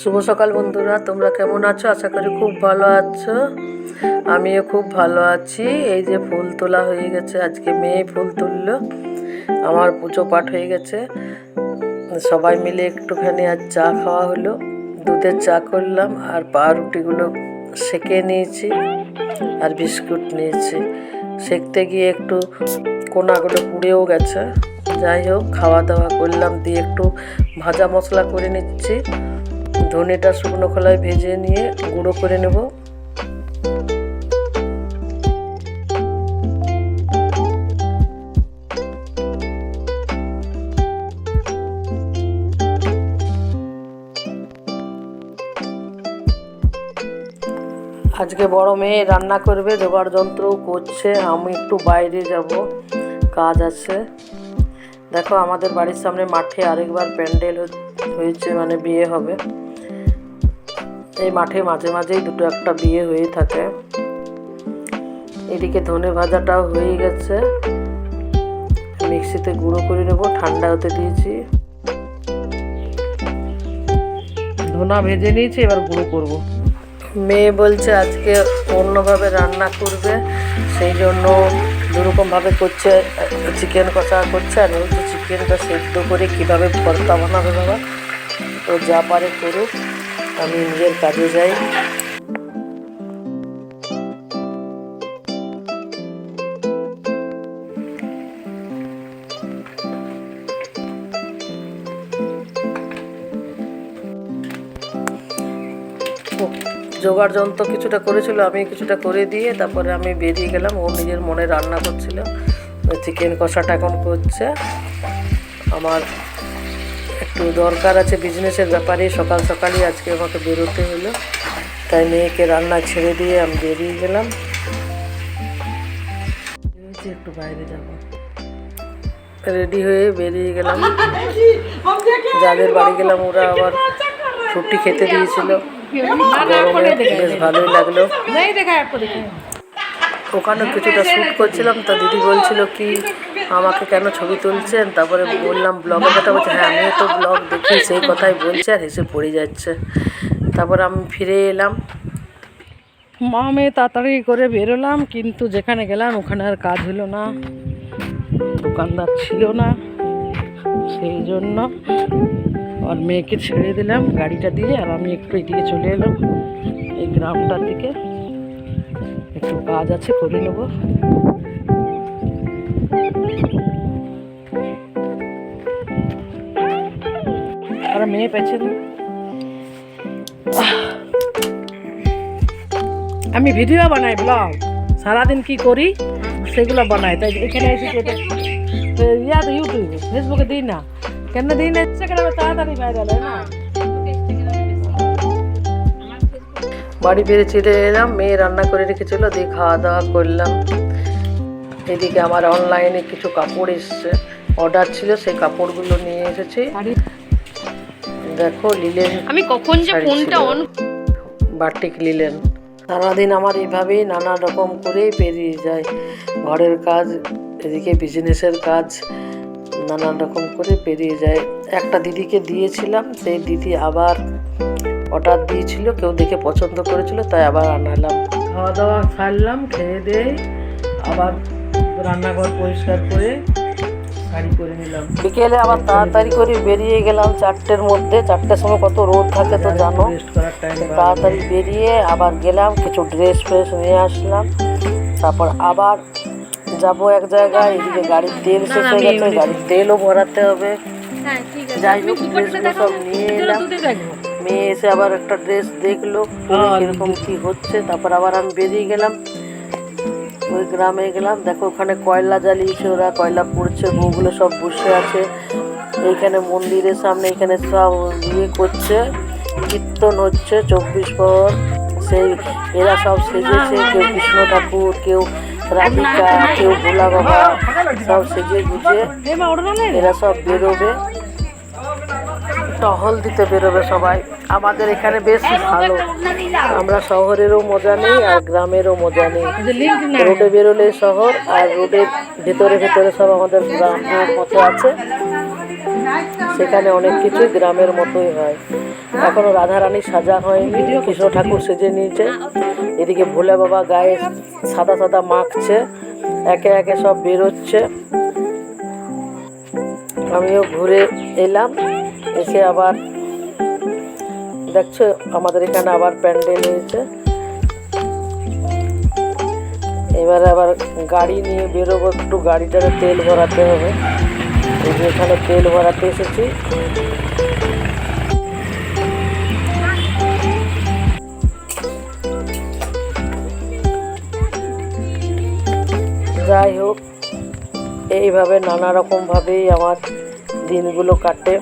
শুভ সকাল বন্ধুরা, তোমরা কেমন আছো? আশা করি খুব ভালো আছো। আমিও খুব ভালো আছি। এই যে ফুল তোলা হয়ে গেছে, আজকে মেয়ে ফুল তুললো। আমার পুজো পাঠ হয়ে গেছে। সবাই মিলে একটুখানি আর চা খাওয়া হলো। দুধের চা করলাম, আর পাউরুটিগুলো সেকে নিয়েছি, আর বিস্কুট নিয়েছি। সেকতে গিয়ে একটু কোনাগুলো পুড়েও গেছে। যাই হোক, খাওয়া দাওয়া করলাম, দিয়ে একটু ভাজা মশলা করে নিচ্ছি। ধনেটা শুকনো খোলায় ভেজে নিয়ে গুঁড়ো করে নেব। আজকে বড় মেয়ে রান্না করবে, জোগাড় যন্ত্রও করছে, আমি একটু বাইরে যাব, কাজ আছে। দেখো, আমাদের বাড়ির সামনে মাঠে আরেকবার প্যান্ডেল হয়েছে মানে বিয়ে হবে। এই মাঠে মাঝে মাঝেই দুটো একটা বিয়ে হয়ে থাকে। এদিকে ধনে ভাজাটাও হয়ে গেছে। মিক্সিতে গুঁড়ো করে নেব ঠান্ডা হতে দিয়েছি। ধনা ভেজে নিয়েছি এবার গুঁড়ো করব। মেয়ে বলছে আজকে অন্যভাবে রান্না করবে সেই জন্য দুরকমভাবে করছে চিকেন কষা করছে আর বলছে চিকেনটা সেদ্ধ করে কীভাবে ভর্তা বানাবে বাবা। ও যা পারে করুক। আমি নিজের কাজে যাই। জোগাড় যন্ত্র কিছুটা করেছিল, আমি কিছুটা করে দিয়ে তারপরে আমি বেরিয়ে গেলাম। ও নিজের মনে রান্না করছিল। চিকেন কষাটা এখন করছে। আমার একটু দরকার আছে বিজনেসের ব্যাপারে। সকাল সকালই আজকে আমাকে বেরোতে হলো। তাই মেয়েকে রান্না ছেড়ে দিয়ে আমি বেরিয়ে গেলাম। একটু বাইরে যাব। রেডি হয়ে বেরিয়ে গেলাম। যাদের বাড়ি গেলাম ওরা আবার ছুটি খেতে দিয়েছিল। গরমে বেশ ভালোই লাগল। ওখানে কিছুটা শ্যুট করছিলাম তা দিদি বলছিল কি আমাকে কেন ছবি তুলছেন? তারপরে বললাম, ব্লগের কথা বলছে। হ্যাঁ আমিও তো ব্লগ দেখি, সেই কথাই বলছে আর হেসে পড়ে যাচ্ছে। তারপর আমি ফিরে এলাম। মা মেয়ে তাড়াতাড়ি করে বেরোলাম, কিন্তু যেখানে গেলাম, ওখানে আর কাজ হলো না। দোকানদার ছিল না, সেই জন্য আর মেয়েকে ছেড়ে দিলাম, গাড়িটা দিয়ে, আর আমি একটু এদিকে চলে এলাম, এই গ্রামটার দিকে। একটু কাজ আছে, করে নেব। আর মেয়ে পেছন আমি ভিডিও বানাই ব্লগ সারাদিন কি করি সেগুলো বানাই। তাই এখানে এসে যেটা ইয়াতে ইউটিউবে ফেসবুকে দিই না। কেন দিই না? ইনস্টাগ্রামে তাড়াতাড়ি ভাইরাল হয় না? বাড়ি ফিরে চিড়ে এলাম মেয়ে রান্না করে রেখেছিল দিয়ে খাওয়া দাওয়া করলাম। এদিকে আমার অনলাইনে কিছু কাপড় এসছে। অর্ডার ছিল সেই কাপড়গুলো নিয়ে এসেছি। দেখো লিলেন আমি কখন যে ফোনটা অন বাটিক লিলেন। সারাদিন আমার এভাবেই নানা রকম করেই পেরিয়ে যায়। ঘরের কাজ এদিকে বিজনেসের কাজ নানান রকম করে পেরিয়ে যায়। একটা দিদিকে দিয়েছিলাম সেই দিদি আবার অর্ডার দিয়েছিল কেউ দেখে পছন্দ করেছিল তাই আবার আনালাম। খাওয়া দাওয়া সারলাম খেয়ে দিয়ে আবার রান্নাঘর পরিষ্কার করে শাড়ি করে নিলাম। বিকেলে আবার তাড়াতাড়ি করে বেরিয়ে গেলাম চারটের মধ্যে। চারটের সময় কত রোদ থাকে তো জানো? তাড়াতাড়ি বেরিয়ে আবার গেলাম কিছু ড্রেস ফ্রেস নিয়ে আসলাম। তারপর আবার যাব এক জায়গায় এদিকে গাড়ির তেল শেষ হয়ে গেছে গাড়ির তেলও ভরাতে হবে। হ্যাঁ ঠিক আছে। যাই হোক ড্রেসগুলো সব নিয়ে এলাম। মেয়ে এসে আবার একটা ড্রেস দেখল পরে কীরকম কি হচ্ছে। তারপর আবার আমি বেরিয়ে গেলাম। ওই গ্রামে গেলাম। দেখো, ওখানে কয়লা জ্বালিয়েছে ওরা, কয়লা পড়ছে, বউগুলো সব বসে আছে। এইখানে মন্দিরের সামনে এখানে সব ইয়ে করছে, কীর্তন হচ্ছে, চব্বিশ পর। সেই, এরা সব সেজেছে, কেউ কৃষ্ণ ঠাকুর, কেউ রাধিকা, কেউ ভোলা বাবা, সব সেজে গুজে। এরা সব বেরোবে। টহল দিতে বেরোবে সবাই। আমাদের এখানে বেশ ভালো। আমরা শহরেরও মজা নেই আর গ্রামেরও মজা নেই। রোডে বেরোলে শহর আর রোডের ভেতরে ভেতরে সব আমাদের গ্রামের মতো আছে। সেখানে অনেক কিছু গ্রামের মতোই হয়। এখনও রাধারানী সাজা হয়নি। কৃষ্ণ ঠাকুর সেজে নিয়েছে। এদিকে ভোলে বাবা গায়ে সাদা সাদা মাখছে। একে একে সব বেরোচ্ছে। আমিও ঘুরে এলাম। এসে আবার দেখছ, আমাদের এখানে আবার প্যান্ডেল হয়েছে। এবারে আবার গাড়ি নিয়ে বেরোবো, একটু গাড়িটারে তেল ভরাতে হবে। এখানে তেল ভরাতে এসেছি। যাই হোক, এইভাবে নানা রকমভাবেই আমার দিনগুলো কাটে।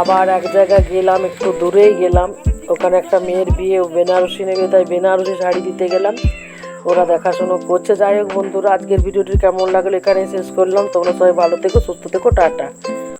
আবার এক জায়গায় গেলাম, একটু দূরেই গেলাম। ওখানে একটা মেয়ের বিয়ে বেনারসি নেবে, তাই বেনারসি শাড়ি দিতে গেলাম। ওরা দেখাশুনো করছে। যাই হোক বন্ধুরা, আজকের ভিডিওটি কেমন লাগল এখানেই শেষ করলাম। তোমরা সবাই ভালো থেকো, সুস্থ থেকো, টাটা।